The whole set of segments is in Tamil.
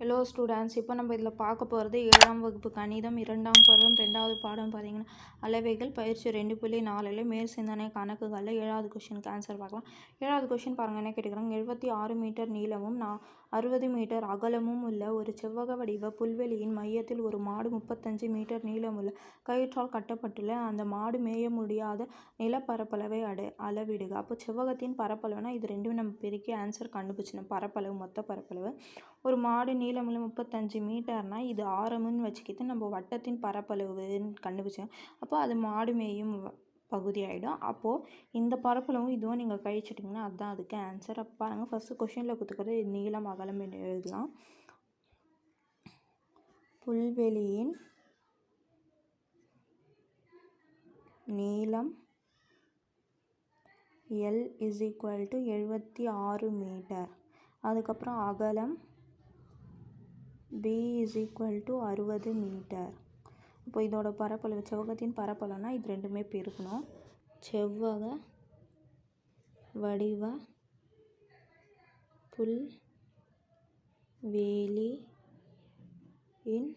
ஹலோ ஸ்டூடெண்ட்ஸ் இப்போ நம்ம இதில் பார்க்க போகிறது ஏழாம் வகுப்பு கணிதம் இரண்டாம் பருவம் ரெண்டாவது பாடம் பார்த்தீங்கன்னா அளவைகள் பயிற்சி ரெண்டு புள்ளி நாலில் மேல் சிந்தனை கணக்குகளில் ஏழாவது கொஷினுக்கு ஆன்சர் பார்க்கலாம். ஏழாவது கொஷின் பாருங்கள் என்ன கேட்டுக்கிறாங்க? எழுபத்தி ஆறு மீட்டர் நீளமும் நான் அறுபது மீட்டர் அகலமும் உள்ள ஒரு செவ்வக வடிவ புல்வெளியின் மையத்தில் ஒரு மாடு முப்பத்தஞ்சு மீட்டர் நீளமுள்ள கயிற்றால் கட்டப்பட்டுள்ள அந்த மாடு மேய முடியாத நிலப்பரப்பளவை அடு அளவிடுக. அப்போ செவ்வகத்தின் பரப்பளவுனா இது ரெண்டும் நம்ம பெருக்கி ஆன்சர் கண்டுபிடிச்சிடணும். பரப்பளவு மொத்த பரப்பளவு. ஒரு மாடு நீளமுள்ள முப்பத்தஞ்சு மீட்டர்னால் இது ஆரமுன்னு வச்சுக்கிட்டு நம்ம வட்டத்தின் பரப்பளவுன்னு கண்டுபிடிச்சோம். அப்போ அது மாடு மேயும் பகுதி ஆகிடும் அப்போது இந்த பரப்பளவும் இதுவும் நீங்கள் கழிச்சிட்டிங்கன்னா அதுதான் அதுக்கு ஆன்சர் அப்போ பாருங்கள் ஃபஸ்ட்டு கொஷினில் கொடுத்துக்கிறது நீளம் அகலம் எழுதலாம். புல்வெளியின் நீளம் எல் இஸ் ஈக்குவல் டு எழுபத்தி ஆறு மீட்டர். அதுக்கப்புறம் அகலம் பி இஸ் ஈக்குவல் டு அறுபது மீட்டர். இப்போ இதோட பரப்பளவு செவ்வகத்தின் பரப்பளவுனா இது ரெண்டுமே பெருக்கணும். செவ்வக வடிவ புல் வேலி இன்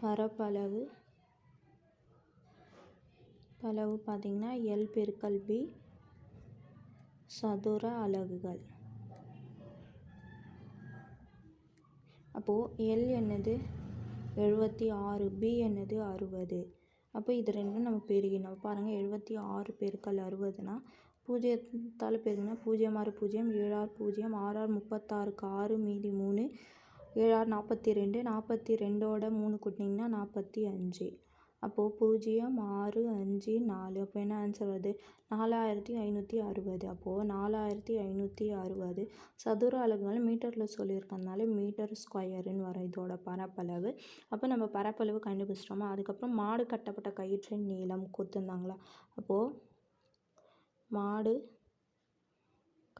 பரப்பளவு. பளவு பார்த்திங்கன்னா எல் பெருக்கல் பி சதுர அலகுகள். அப்போது எல் என்னது? எழுபத்தி ஆறு பி என்னது? அறுபது. அப்போ இது ரெண்டும் நம்ம பெருகினோம். பாருங்கள் எழுபத்தி ஆறு பெருக்கல் அறுபதுனா பூஜ்ஜியத்தால் பெருகினா பூஜ்ஜியம் ஆறு பூஜ்ஜியம் ஏழு ஆறு பூஜ்ஜியம் ஆறாறு முப்பத்தாறுக்கு ஆறு மீதி மூணு ஏழாறு நாற்பத்தி ரெண்டு. நாற்பத்தி ரெண்டோட மூணு கூட்டினிங்கன்னா நாற்பத்தி அஞ்சு. அப்போது பூஜ்ஜியம் ஆறு அஞ்சு நாலு. அப்போ என்ன ஆன்சர் வருது? நாலாயிரத்தி ஐநூற்றி அறுபது. அப்போது நாலாயிரத்தி ஐநூற்றி அறுபது. சதுர அலகுகள் மீட்டரில் சொல்லியிருக்கனால மீட்டர் ஸ்கொயருன்னு வரும் இதோட பரப்பளவு. அப்போ நம்ம பரப்பளவு கண்டுபிடிச்சிட்டோமா? அதுக்கப்புறம் மாடு கட்டப்பட்ட கயிற்றின் நீளம் கொடுத்துருந்தாங்களா அப்போது மாடு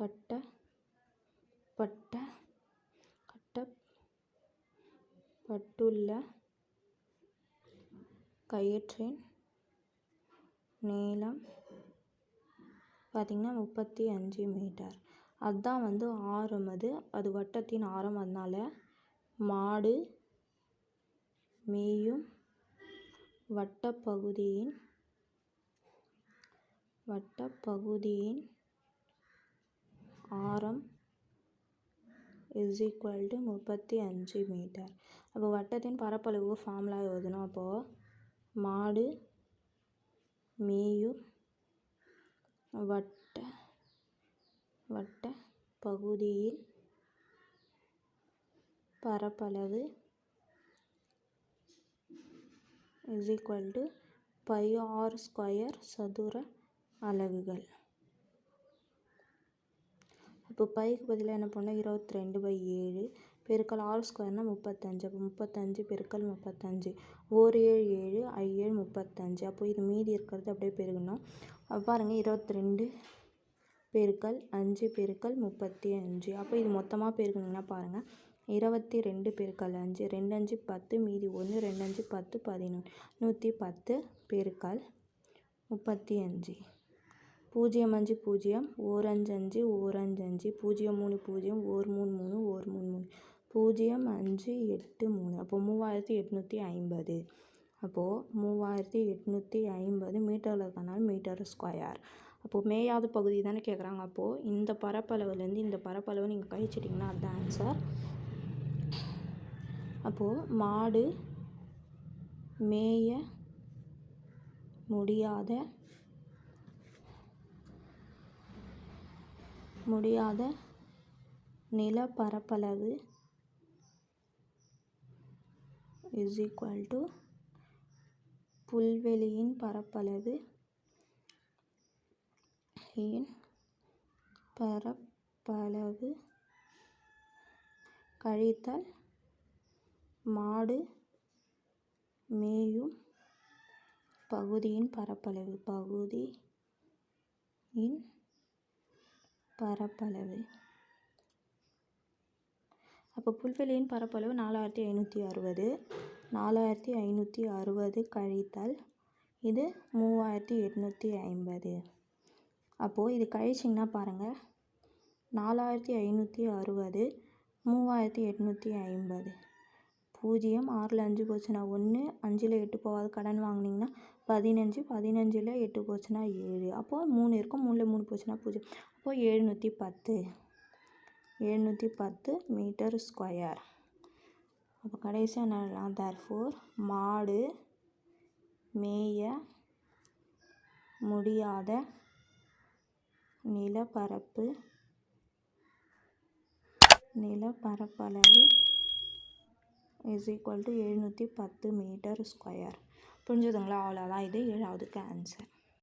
கட்டப்பட்ட கட்டப்பட்டுள்ள கயிற்றின் நீளம் பார்த்திங்கன்னா முப்பத்தி அஞ்சு மீட்டர். அதுதான் வந்து ஆரம் அது. அது வட்டத்தின் ஆரம். அதனால மாடு மேயும் வட்டப்பகுதியின் வட்டப்பகுதியின் ஆரம் இஸ் ஈக்குவல் டு முப்பத்தி அஞ்சு மீட்டர். அப்போ வட்டத்தின் பரப்பளவு ஃபார்முலா எழுதணும் அப்போது மாடு மேயும் வட்ட வட்ட பகுதியில் பரப்பளவு is equal to pi R square சதுர அலகுகள். இப்போ பைக்கு பதிலாக என்ன பண்ணோம்? இருபத்தி ரெண்டு பை ஏழு. பெருக்கல் ஆறு ஸ்கொயர்னால் முப்பத்தஞ்சு. அப்போ முப்பத்தஞ்சு பெருக்கல் முப்பத்தஞ்சு. ஓர் ஏழு ஏழு ஐ ஏழு முப்பத்தஞ்சு. அப்போ இது மீதி இருக்கிறது அப்படியே பெருகணும் பாருங்கள் இருபத்தி ரெண்டு பெருக்கல் அஞ்சு பெருக்கல் முப்பத்தி அஞ்சு அப்போ இது மொத்தமாக பெருக்கணுங்கன்னா பாருங்கள் இருபத்தி ரெண்டு பெருக்கல் அஞ்சு. ரெண்டு அஞ்சு பத்து மீதி ஒன்று. ரெண்டு அஞ்சு பத்து பதினொன்று. நூற்றி பத்து பெருக்கல் முப்பத்தி அஞ்சு பூஜ்ஜியம் அஞ்சு பூஜ்ஜியம். ஓரஞ்சு அஞ்சு ஓரஞ்சு அஞ்சு அஞ்சு. பூஜ்ஜியம் மூணு பூஜ்ஜியம். ஓர் மூணு மூணு. ஓர் மூணு மூணு. பூஜ்ஜியம் அஞ்சு எட்டு மூணு. அப்போ மூவாயிரத்தி எட்நூற்றி ஐம்பது. அப்போது மூவாயிரத்தி எட்நூற்றி ஐம்பது மீட்டரில் இருக்கனால மீட்டர் ஸ்கொயர். அப்போது மேயாத பகுதி தானே கேட்குறாங்க அப்போது இந்த பரப்பளவுலேருந்து இந்த பரப்பளவு நீங்கள் கழிச்சிட்டிங்கன்னா அதுதான் ஆன்சர் அப்போது மாடு மேய முடியாத முடியாத நிலப்பரப்பளவு புல்வெளியின் பரப்பளவு இன் பரப்பளவு கழித்தல் மாடு மேயும் பகுதியின் பரப்பளவு. பகுதி இன் பரப்பளவு. அப்போ புல்வெளியின் பரப்பளவு நாலாயிரத்தி ஐநூற்றி அறுபது. நாலாயிரத்தி ஐநூற்றி அறுபது கழித்தல் இது மூவாயிரத்தி எட்நூற்றி ஐம்பது. அப்போது இது கழிச்சிங்கன்னா பாருங்கள் நாலாயிரத்தி ஐநூற்றி அறுபது மூவாயிரத்தி எட்நூற்றி ஐம்பது. பூஜ்ஜியம் ஆறில் அஞ்சு போச்சுன்னா ஒன்று அஞ்சில் எட்டு போகாது கடன் வாங்கினீங்கன்னா பதினஞ்சு பதினஞ்சில் எட்டு போச்சுன்னா ஏழு. அப்போது மூணு இருக்கும் மூணில் மூணு போச்சுன்னா பூஜ்ஜியம். அப்போது எழுநூற்றி பத்து. எழுநூற்றி பத்து மீட்டர் ஸ்கொயர். அப்போ கடைசியாக என்ன எழுதலாம் மாடு மேய முடியாத நிலப்பரப்பு நிலப்பரப்பளவு இஸ் ஈக்குவல் டு எழுநூற்றி பத்து மீட்டர் ஸ்கொயர். புரிஞ்சுதுங்களா? அவ்வளோதான். இது ஏழாவதுக்கு ஆன்சர்